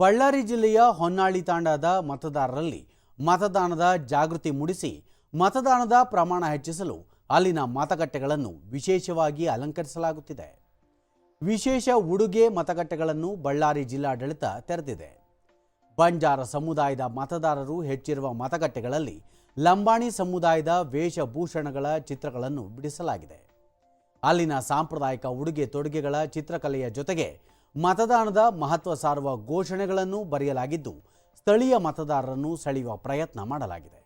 ಬಳ್ಳಾರಿ ಜಿಲ್ಲೆಯ ಹೊನ್ನಾಳಿ ತಾಂಡಾದ ಮತದಾರರಲ್ಲಿ ಮತದಾನದ ಜಾಗೃತಿ ಮೂಡಿಸಿ ಮತದಾನದ ಪ್ರಮಾಣ ಹೆಚ್ಚಿಸಲು ಅಲ್ಲಿನ ಮತಗಟ್ಟೆಗಳನ್ನು ವಿಶೇಷವಾಗಿ ಅಲಂಕರಿಸಲಾಗುತ್ತಿದೆ. ವಿಶೇಷ ಉಡುಗೆ ಮತಗಟ್ಟೆಗಳನ್ನು ಬಳ್ಳಾರಿ ಜಿಲ್ಲಾಡಳಿತ ತೆರೆದಿದೆ. ಬಂಜಾರ ಸಮುದಾಯದ ಮತದಾರರು ಹೆಚ್ಚಿರುವ ಮತಗಟ್ಟೆಗಳಲ್ಲಿ ಲಂಬಾಣಿ ಸಮುದಾಯದ ವೇಷಭೂಷಣಗಳ ಚಿತ್ರಗಳನ್ನು ಬಿಡಿಸಲಾಗಿದೆ. ಅಲ್ಲಿನ ಸಾಂಪ್ರದಾಯಿಕ ಉಡುಗೆ ತೊಡುಗೆಗಳ ಚಿತ್ರಕಲೆಯ ಜೊತೆಗೆ ಮತದಾನದ ಮಹತ್ವ ಸಾರುವ ಘೋಷಣೆಗಳನ್ನು ಬರೆಯಲಾಗಿದ್ದು ಸ್ಥಳೀಯ ಮತದಾರರನ್ನು ಸೆಳೆಯುವ ಪ್ರಯತ್ನ ಮಾಡಲಾಗಿದೆ.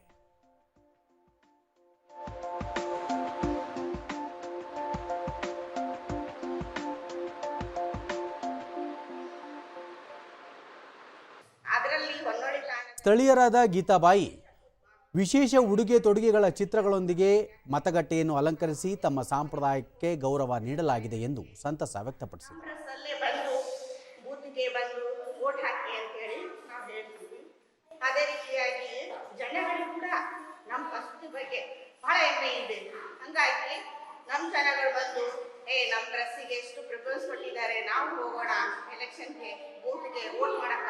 ಸ್ಥಳೀಯರಾದ ಗೀತಾಬಾಯಿ ವಿಶೇಷ ಉಡುಗೆ ತೊಡುಗೆಗಳ ಚಿತ್ರಗಳೊಂದಿಗೆ ಮತಗಟ್ಟೆಯನ್ನು ಅಲಂಕರಿಸಿ ತಮ್ಮ ಸಂಪ್ರದಾಯಕ್ಕೆ ಗೌರವ ನೀಡಲಾಗಿದೆ ಎಂದು ಸಂತಸ ವ್ಯಕ್ತಪಡಿಸಿದರು. ಕಾಂಗ್ರೆಸ್ಸಲ್ಲೇ ಬಂದು ಓಟ್ ಹಾಕಿ ಅಂತ ಅಂತೇಳಿ ನಾವು ಹೇಳ್ತೀವಿ. ಅದೇ ರೀತಿಯಾಗಿ ಜನಗಳು ಕೂಡ ನಮ್ಮ ಫಸ್ಟ್ ಬಗ್ಗೆ ಬಹಳ ಹೆಮ್ಮೆ ಇದೆ. ಹಂಗಾಗಿ ನಮ್ಮ ಜನಗಳು ಬಂದು, ಏ ನಮ್ಮ ಡ್ರೆಸ್ಸಿಗೆ ಎಷ್ಟು ಪ್ರಿಫರೆನ್ಸ್ ಕೊಟ್ಟಿದ್ದಾರೆ, ನಾವು ಹೋಗೋಣ, ಎಲೆಕ್ಷನ್ಗೆ ಓಟ್ಗೆ ಓಟ್ ಮಾಡಕ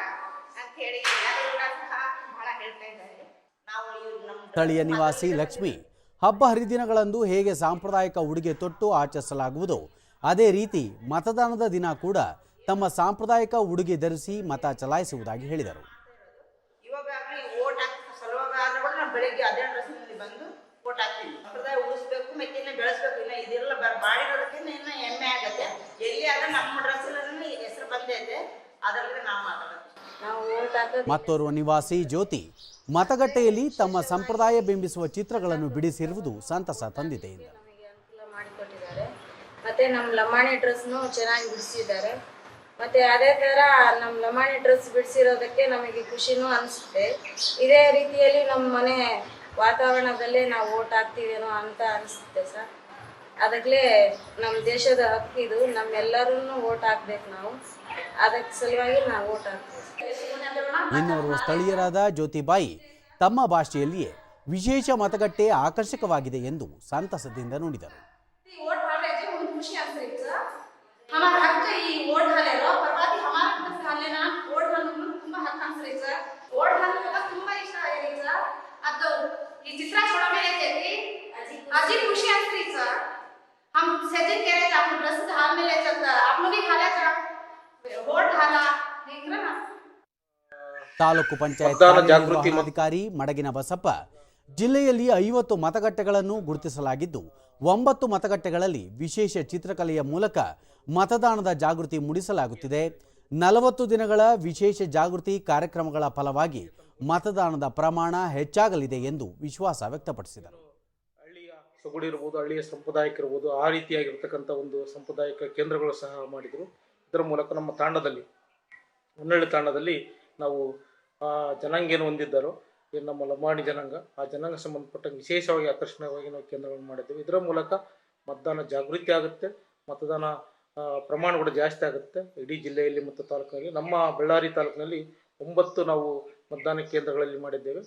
ಅಂತ ಹೇಳಿ ಎಲ್ಲರೂ ಕೂಡ ಸಹ ಬಹಳ ಹೇಳ್ತಾ ಇದ್ದಾರೆ. ನಾವು ನಮ್ಮ ಸ್ಥಳೀಯ ನಿವಾಸಿ ಲಕ್ಷ್ಮಿ, ಹಬ್ಬ ಹರಿದಿನಗಳಂದು ಹೇಗೆ ಸಾಂಪ್ರದಾಯಿಕ ಉಡುಗೆ ತೊಟ್ಟು ಆಚರಿಸಲಾಗುವುದು? ಅದೇ ರೀತಿ ಮತದಾನದ ದಿನ ಕೂಡ ತಮ್ಮ ಸಾಂಪ್ರದಾಯಿಕ ಉಡುಗೆ ಧರಿಸಿ ಮತ ಚಲಾಯಿಸುವುದಾಗಿ ಹೇಳಿದರು. ಮತ್ತೋರ್ವ ನಿವಾಸಿ ಜ್ಯೋತಿ ಮತಗಟ್ಟೆಯಲ್ಲಿ ತಮ್ಮ ಸಂಪ್ರದಾಯ ಬಿಂಬಿಸುವ ಚಿತ್ರಗಳನ್ನು ಬಿಡಿಸಿರುವುದು ಸಂತಸ ತಂದಿದೆ ಮತ್ತೆ ನಮ್ಮ ಲಂಬಾಣಿ ಡ್ರೆಸ್ನು ಚೆನ್ನಾಗಿ ಬಿಡಿಸಿದ್ದಾರೆ. ಮತ್ತೆ ಅದೇ ಥರ ನಮ್ಮ ಲಮಾಣಿ ಡ್ರೆಸ್ ಬಿಡಿಸಿರೋದಕ್ಕೆ ನಮಗೆ ಖುಷಿನೂ ಅನಿಸುತ್ತೆ. ಇದೇ ರೀತಿಯಲ್ಲಿ ನಮ್ಮ ಮನೆ ವಾತಾವರಣದಲ್ಲೇ ನಾವು ಓಟ್ ಹಾಕ್ತಿವೇನೋ ಅಂತ ಅನಿಸುತ್ತೆ ಸರ್. ಅದಕ್ಕಲೇ ನಮ್ಮ ದೇಶದ ಹಕ್ಕಿದು ನಮ್ಮೆಲ್ಲರೂ ಓಟ್ ಹಾಕ್ಬೇಕು ನಾವು. ಅದಕ್ಕೆ ಸಲುವಾಗಿ ನಾವು ಓಟ್ ಹಾಕ್ತೀವಿ. ಇನ್ನೋರ್ವ ಸ್ಥಳೀಯರಾದ ಜ್ಯೋತಿಬಾಯಿ ತಮ್ಮ ಭಾಷೆಯಲ್ಲಿಯೇ ವಿಶೇಷ ಮತಗಟ್ಟೆ ಆಕರ್ಷಕವಾಗಿದೆ ಎಂದು ಸಂತಸದಿಂದ ನುಡಿದರು. ಅನ್ಸ್ರಿ ಸರ್ ವೋಟ್ ಹಾಲು ತುಂಬಾ ಇಷ್ಟ ಆಗೈತಿ ಸರ್ ಅದು ಈ ಚಿತ್ರ छोड़ा ಮೇಲೆ ಐತಿ अजी खुशी आसरी सर हम सजे केरे आप ड्रेस हाल में ले चलता आप लोग भी हाले जा वोट हाला देख रहे ना ತಾಲೂಕು ಪಂಚಾಯತ್ ಮತದಾನ ಜಾಗೃತಿ ಮ- ಅಧಿಕಾರಿ ಮಡಗಿನ ಬಸಪ್ಪ ಜಿಲ್ಲೆಯಲ್ಲಿ ಐವತ್ತು ಮತಗಟ್ಟೆಗಳನ್ನು ಗುರುತಿಸಲಾಗಿದ್ದು ಒಂಬತ್ತು ಮತಗಟ್ಟೆಗಳಲ್ಲಿ ವಿಶೇಷ ಚಿತ್ರಕಲೆಯ ಮೂಲಕ ಮತದಾನದ ಜಾಗೃತಿ ಮೂಡಿಸಲಾಗುತ್ತಿದೆ ನಲವತ್ತು ದಿನಗಳ ವಿಶೇಷ ಜಾಗೃತಿ ಕಾರ್ಯಕ್ರಮಗಳ ಫಲವಾಗಿ ಮತದಾನದ ಪ್ರಮಾಣ ಹೆಚ್ಚಾಗಲಿದೆ ಎಂದು ವಿಶ್ವಾಸ ವ್ಯಕ್ತಪಡಿಸಿದರು. ಹಳ್ಳಿಯ ಸೊಗಡು ಇರ್ಬೋದು ಹಳ್ಳಿಯ ಸಂಪ್ರದಾಯಕ ಇರ್ಬೋದು, ಆ ರೀತಿಯಾಗಿರ್ತಕ್ಕಂಥ ಒಂದು ಸಾಂಪ್ರದಾಯಿಕ ಕೇಂದ್ರಗಳು ಸಹ ಮಾಡಿದರು. ಇದರ ಮೂಲಕ ನಮ್ಮ ತಾಂಡದಲ್ಲಿ, ಹೊನ್ನಳ್ಳಿ ತಾಂಡದಲ್ಲಿ ನಾವು ಜನಾಂಗ ಏನು ಹೊಂದಿದ್ದಾರೋ ನಮ್ಮ ಲಂಬಾಣಿ ಜನಾಂಗ, ಆ ಜನಾಂಗ ಸಂಬಂಧಪಟ್ಟ ವಿಶೇಷವಾಗಿ ಆಕರ್ಷಣೀಯವಾಗಿ ನಾವು ಕೇಂದ್ರಗಳನ್ನು ಮಾಡಿದ್ದೇವೆ. ಇದರ ಮೂಲಕ ಮತದಾನ ಜಾಗೃತಿ ಆಗುತ್ತೆ. ಮತದಾನ ಪ್ರಮಾಣ ಕೂಡ ಜಾಸ್ತಿ ಆಗುತ್ತೆ ಇಡೀ ಜಿಲ್ಲೆಯಲ್ಲಿ ಮತ್ತು ತಾಲೂಕಿನಲ್ಲಿ ನಮ್ಮ ಬಳ್ಳಾರಿ ತಾಲೂಕಿನಲ್ಲಿ ಒಂಬತ್ತು ನಾವು ಮತದಾನ ಕೇಂದ್ರಗಳಲ್ಲಿ ಮಾಡಿದ್ದೇವೆ.